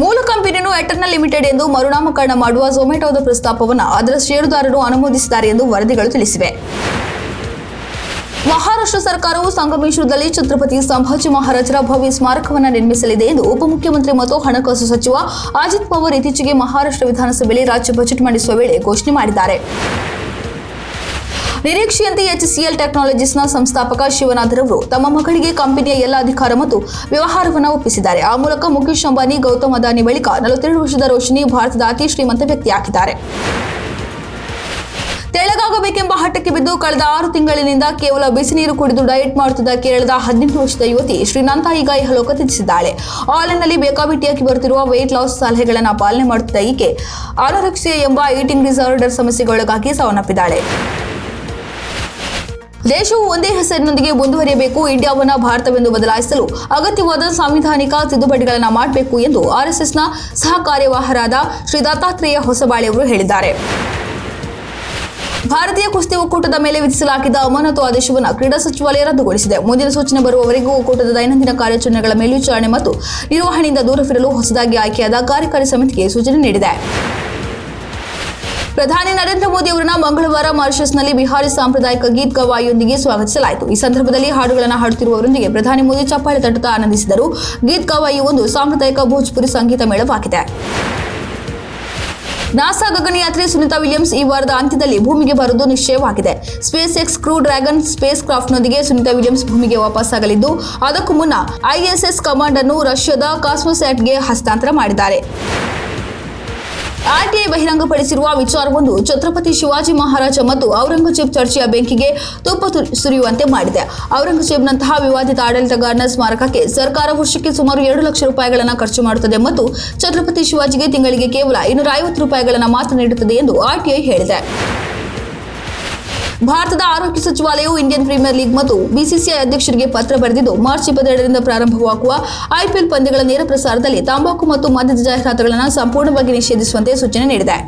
ಮೂಲ ಕಂಪನಿಯನ್ನು eternal limited ಎಂದು ಮರುನಾಮಕರಣ ಮಾಡುವ ಝೊಮ್ಯಾಟೊದ ಪ್ರಸ್ತಾಪವನ್ನು ಅದರ ಷೇರುದಾರರು ಅನುಮೋದಿಸಿದ್ದಾರೆ ಎಂದು ವರದಿಗಳು ತಿಳಿಸಿವೆ. ಮಹಾರಾಷ್ಟ್ರ ಸರ್ಕಾರವು ಸಂಗಮೇಶ್ವರದಲ್ಲಿ ಛತ್ರಪತಿ ಸಂಭಾಜಿ ಮಹಾರಾಜರ ಭವ್ಯ ಸ್ಮಾರಕವನ್ನು ನಿರ್ಮಿಸಲಿದೆ ಎಂದು ಉಪಮುಖ್ಯಮಂತ್ರಿ ಮತ್ತು ಹಣಕಾಸು ಸಚಿವ ಅಜಿತ್ ಪವಾರ್ ಇತ್ತೀಚೆಗೆ ಮಹಾರಾಷ್ಟ್ರ ವಿಧಾನಸಭೆಯಲ್ಲಿ ರಾಜ್ಯ ಬಜೆಟ್ ಮಂಡಿಸುವ ವೇಳೆ ಘೋಷಣೆ ಮಾಡಿದ್ದಾರೆ. ನಿರೀಕ್ಷೆಯಂತೆ ಎಚ್ಸಿಎಲ್ ಟೆಕ್ನಾಲಜೀಸ್ನ ಸಂಸ್ಥಾಪಕ ಶಿವನಾಥರವರು ತಮ್ಮ ಮಗಳಿಗೆ ಕಂಪನಿಯ ಎಲ್ಲ ಅಧಿಕಾರ ಮತ್ತು ವ್ಯವಹಾರವನ್ನು ಒಪ್ಪಿಸಿದ್ದಾರೆ. ಆ ಮೂಲಕ ಮುಖೇಶ್ ಅಂಬಾನಿ, ಗೌತಮ್ ಅದಾನಿ ಬಳಿಕ ನಲವತ್ತೆರಡು ವರ್ಷದ ರೋಶಿನಿ ಭಾರತದ ಅತಿ ಶ್ರೀಮಂತ ವ್ಯಕ್ತಿಯಾಗಿದ್ದಾರೆ. ತೆಳಗಾಗಬೇಕೆಂಬ ಹಠಕ್ಕೆ ಬಿದ್ದು ಕಳೆದ ಆರು ತಿಂಗಳಿನಿಂದ ಕೇವಲ ಬಿಸಿ ನೀರು ಕುಡಿದು ಡಯಟ್ ಮಾಡುತ್ತಿದ್ದ ಕೇರಳದ ಹದಿನೆಂಟು ವರ್ಷದ ಯುವತಿ ಶ್ರೀನಂತ ಈಗ ಇಹಲೋಕ ತ್ಯಜಿಸಿದ್ದಾಳೆ ಆನ್ಲೈನ್ನಲ್ಲಿ ಬೇಕಾಬಿಟ್ಟಿಯಾಗಿ ಬರುತ್ತಿರುವ ವೆಯ್ಟ್ ಲಾಸ್ ಸಲಹೆಗಳನ್ನು ಪಾಲನೆ ಮಾಡುತ್ತಿದ್ದ ಈಕೆ ಅನರಕ್ಷೆ ಎಂಬ ಈಟಿಂಗ್ ಡಿಸಾರ್ಡರ್ ಸಮಸ್ಯೆಗೊಳಗಾಗಿ ಸಾವನ್ನಪ್ಪಿದ್ದಾಳೆ. ದೇಶವು ಒಂದೇ ಹೆಸರಿನೊಂದಿಗೆ ಮುಂದುವರಿಯಬೇಕು, ಇಂಡಿಯಾವನ್ನು ಭಾರತವೆಂದು ಬದಲಾಯಿಸಲು ಅಗತ್ಯವಾದ ಸಾಂವಿಧಾನಿಕ ತಿದ್ದುಪಡಿಗಳನ್ನು ಮಾಡಬೇಕು ಎಂದು ಆರ್ಎಸ್ಎಸ್ನ ಸಹ ಕಾರ್ಯವಾಹರಾದ ಶ್ರೀ ದತ್ತಾತ್ರೇಯ ಹೊಸಬಾಳೆ ಅವರು ಹೇಳಿದ್ದಾರೆ. ಭಾರತೀಯ ಕುಸ್ತಿ ಒಕ್ಕೂಟದ ಮೇಲೆ ವಿಧಿಸಲಾಗಿದ್ದ ಅಮಾನತು ಆದೇಶವನ್ನು ಕ್ರೀಡಾ ಸಚಿವಾಲಯ ರದ್ದುಗೊಳಿಸಿದೆ. ಮುಂದಿನ ಸೂಚನೆ ಬರುವವರೆಗೂ ಒಕ್ಕೂಟದ ದೈನಂದಿನ ಕಾರ್ಯಾಚರಣೆಗಳ ಮೇಲ್ವಿಚಾರಣೆ ಮತ್ತು ನಿರ್ವಹಣೆಯಿಂದ ದೂರವಿರಲು ಹೊಸದಾಗಿ ಆಯ್ಕೆಯಾದ ಕಾರ್ಯಕಾರಿ ಸಮಿತಿಗೆ ಸೂಚನೆ ನೀಡಿದೆ. ಪ್ರಧಾನಿ ನರೇಂದ್ರ ಮೋದಿ ಅವರನ್ನ ಮಂಗಳವಾರ ಮಾರಿಷಸ್ನಲ್ಲಿ ಬಿಹಾರಿ ಸಾಂಪ್ರದಾಯಿಕ ಗೀತ್ ಗವಾಯಿಯೊಂದಿಗೆ ಸ್ವಾಗತಿಸಲಾಯಿತು. ಈ ಸಂದರ್ಭದಲ್ಲಿ ಹಾಡುಗಳನ್ನು ಹಾಡುತ್ತಿರುವವರೊಂದಿಗೆ ಪ್ರಧಾನಿ ಮೋದಿ ಚಪ್ಪಾಳೆ ತಟ್ಟುತ್ತಾ ಆನಂದಿಸಿದರು. ಗೀತ್ ಗವಾಯಿ ಒಂದು ಸಾಂಪ್ರದಾಯಿಕ ಭೋಜ್ಪುರಿ ಸಂಗೀತ ಮೇಳವಾಗಿದೆ. ನಾಸಾ ಗಗನಯಾತ್ರಿ ಸುನಿತಾ ವಿಲಿಯಮ್ಸ್ ಈ ವಾರದ ಅಂತ್ಯದಲ್ಲಿ ಭೂಮಿಗೆ ಬರುವುದು ನಿಶ್ಚಯವಾಗಿದೆ. SpaceX crew dragon space ಕ್ರಾಫ್ಟ್ನೊಂದಿಗೆ ಸುನಿತಾ ವಿಲಿಯಮ್ಸ್ ಭೂಮಿಗೆ ವಾಪಸ್ಸಾಗಲಿದ್ದು, ಅದಕ್ಕೂ ಮುನ್ನ ಐಎಸ್ಎಸ್ ಕಮಾಂಡ್ ಅನ್ನು ರಷ್ಯಾದ ಕಾಸ್ಮೋಸ್ಯಾಟ್ಗೆ ಹಸ್ತಾಂತರ ಮಾಡಿದ್ದಾರೆ. ಆರ್ಟಿಐ ಬಹಿರಂಗಪಡಿಸಿರುವ ವಿಚಾರವೊಂದು ಛತ್ರಪತಿ ಶಿವಾಜಿ ಮಹಾರಾಜ ಮತ್ತು ಔರಂಗಜೇಬ್ ಚರ್ಚೆಯ ಬೆಂಕಿಗೆ ತುಪ್ಪ ಸುರಿಯುವಂತೆ ಮಾಡಿದೆ. ಔರಂಗಜೇಬ್ನಂತಹ ವಿವಾದಿತ ಆಡಳಿತಗಾರನ ಸ್ಮಾರಕಕ್ಕೆ ಸರ್ಕಾರ ವರ್ಷಕ್ಕೆ ಸುಮಾರು ಎರಡು ಲಕ್ಷ ರೂಪಾಯಿಗಳನ್ನು ಖರ್ಚು ಮಾಡುತ್ತದೆ ಮತ್ತು ಛತ್ರಪತಿ ಶಿವಾಜಿಗೆ ತಿಂಗಳಿಗೆ ಕೇವಲ ಇನ್ನೂರ ಐವತ್ತು ರೂಪಾಯಿಗಳನ್ನು ಮಾತ್ರ ನೀಡುತ್ತದೆ ಎಂದು ಆರ್ಟಿಐ ಹೇಳಿದೆ. ಭಾರತದ ಆರೋಗ್ಯ ಸಚಿವಾಲಯವು ಇಂಡಿಯನ್ ಪ್ರೀಮಿಯರ್ ಲೀಗ್ ಮತ್ತು ಬಿಸಿಸಿಐ ಅಧ್ಯಕ್ಷರಿಗೆ ಪತ್ರ ಬರೆದಿದ್ದು, ಮಾರ್ಚ್ ಇಪ್ಪತ್ತೆರಡರಿಂದ ಪ್ರಾರಂಭವಾಗುವ ಐಪಿಎಲ್ ಪಂದ್ಯಗಳ ನೇರ ಪ್ರಸಾರದಲ್ಲಿ ತಂಬಾಕು ಮತ್ತು ಮದ್ಯದ ಜಾಹೀರಾತುಗಳನ್ನು ಸಂಪೂರ್ಣವಾಗಿ ನಿಷೇಧಿಸುವಂತೆ ಸೂಚನೆ ನೀಡಿದೆ.